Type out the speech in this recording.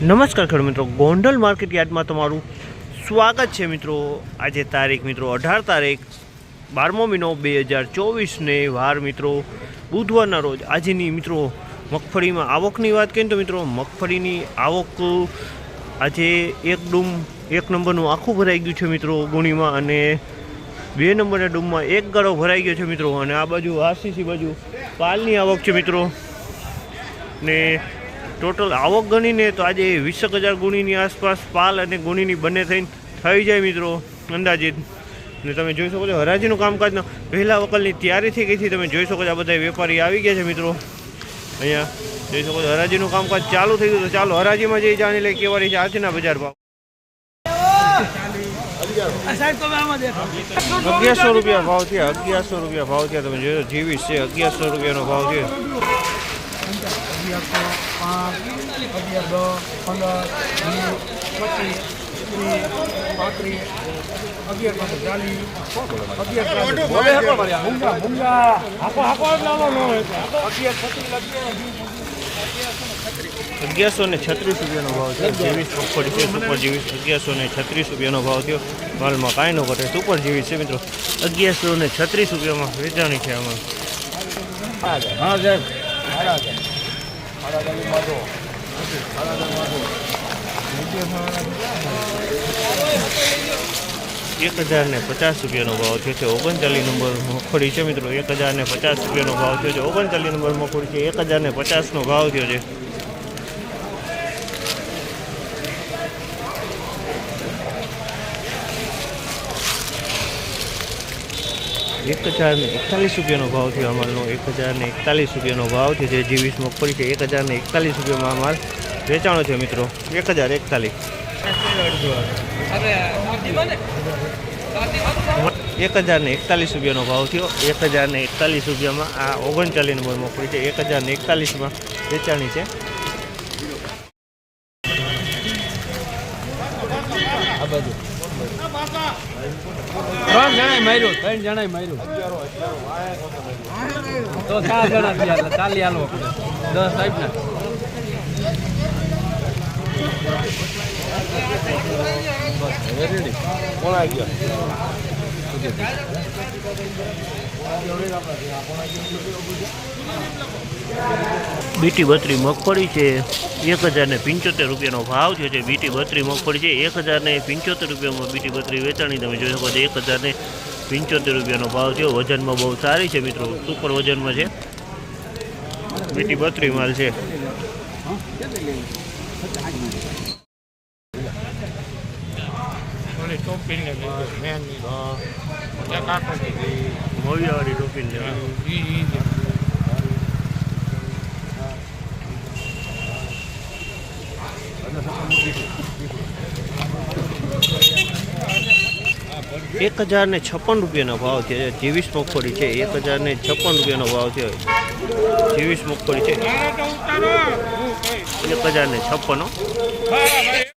નમસ્કાર ખેડૂત મિત્રો, ગોંડલ માર્કેટ યાર્ડમાં તમારું સ્વાગત છે મિત્રો. આજે તારીખ મિત્રો અઢાર તારીખ, બારમો મહિનો બે હજાર ચોવીસને વાર મિત્રો, બુધવારના રોજ આજની મિત્રો મગફળીમાં આવકની વાત કરીએ તો મિત્રો, મગફળીની આવક આજે એક ડૂમ એક નંબરનું આખું ભરાઈ ગયું છે મિત્રો ગુણીમાં અને બે નંબરના ડૂમમાં એક ગાળો ભરાઈ ગયો છે મિત્રો. અને આ બાજુ આરસીસી બાજુ પાલની આવક છે મિત્રો. ને ટોટલ આવક ગણીને તો આજે વીસેક હજાર ગુણીની આસપાસ પાલ અને ગુણીની બંને થઈને થઈ જાય મિત્રો, અંદાજિત. ને તમે જોઈ શકો છો, હરાજીનું કામકાજનો પહેલા વકલની તૈયારીથી ગઈથી તમે જોઈ શકો છો, આ બધા વેપારી આવી ગયા છે મિત્રો. અહીંયા જોઈ શકો છો, હરાજીનું કામકાજ ચાલુ થઈ ગયું તો ચાલો, હરાજીમાં જઈ જાણી લે કેવા રહી છે આજના બજાર ભાવ. અગિયારસો રૂપિયા ભાવ થયા, અગિયારસો રૂપિયા ભાવ થયા. તમે જોયો જીવીસ છે, અગિયારસો રૂપિયાનો ભાવ છે. અગિયારસો પાંચ અગિયાર દસ પંદર વીસ પચીસ અગિયારસો ને છત્રીસ રૂપિયાનો ભાવ છે જેવીસ સુપર જીવીસ અગિયારસો ને છત્રીસ રૂપિયાનો ભાવ થયો. માલમાં કાંઈ ન ઘટે. સુપર જીવીસ છે મિત્રો. અગિયારસો ને છત્રીસ રૂપિયામાં વેચાણી છે આમાં. હા, સાહેબ. એક હજાર ને પચાસ રૂપિયાનો ભાવ થયો છે. ઓગણચાલીસ નંબર મગફળી છે મિત્રો. એક હજાર ને પચાસ રૂપિયાનો ભાવ થયો છે. ઓગણચાલીસ નંબર મગફળી છે. એક હજાર ને પચાસનો ભાવ થયો છે. એક હજાર ને એકતાલીસ રૂપિયાનો ભાવ થયો અમારનો. એક હજાર ને એકતાલીસ રૂપિયાનો ભાવ છે. જે જીવીસ મગફળી છે એક હજાર ને એકતાલીસ રૂપિયામાં અમાર વેચાણો છે મિત્રો. એક હજાર એકતાલીસ. એક હજાર ને એકતાલીસ રૂપિયાનો ભાવ થયો. એક હજાર ને એકતાલીસ રૂપિયામાં આ ઓગણચાલીસ નંબર મગફળી છે. એક હજાર ને એકતાલીસમાં વેચાણી છે. ત્રણ જણાય માર્યો, ત્રણ જણાય માર્યું. તો ચાર જણા થયા ચાલી હાલો દસ સાહેબ ના બીટી બત્રી મગફળી છે, એક હજારને પંચોતેર રૂપિયાનો ભાવ છે. જે બીટી બત્રી મગફળી છે, એક હજારને પંચોતેર રૂપિયામાં બીટી બત્રી વેચાણી. તમે જોઈ શકો છો, એક હજારને પંચોતેર રૂપિયાનો ભાવ છે વજનમાં બહુ સારી છે મિત્રો, સુપર વજનમાં છે. બીટી બત્રી માલ છે. મોવિયાવાળી ટોપીને લેવાની. એક હજાર ને છપ્પન રૂપિયાનો ભાવ છે. જેવીસ મગફળી છે. એક હજાર ને છપ્પન રૂપિયાનો ભાવ છે. જેવીસ મગફળી છે. એક હજાર ને છપ્પન.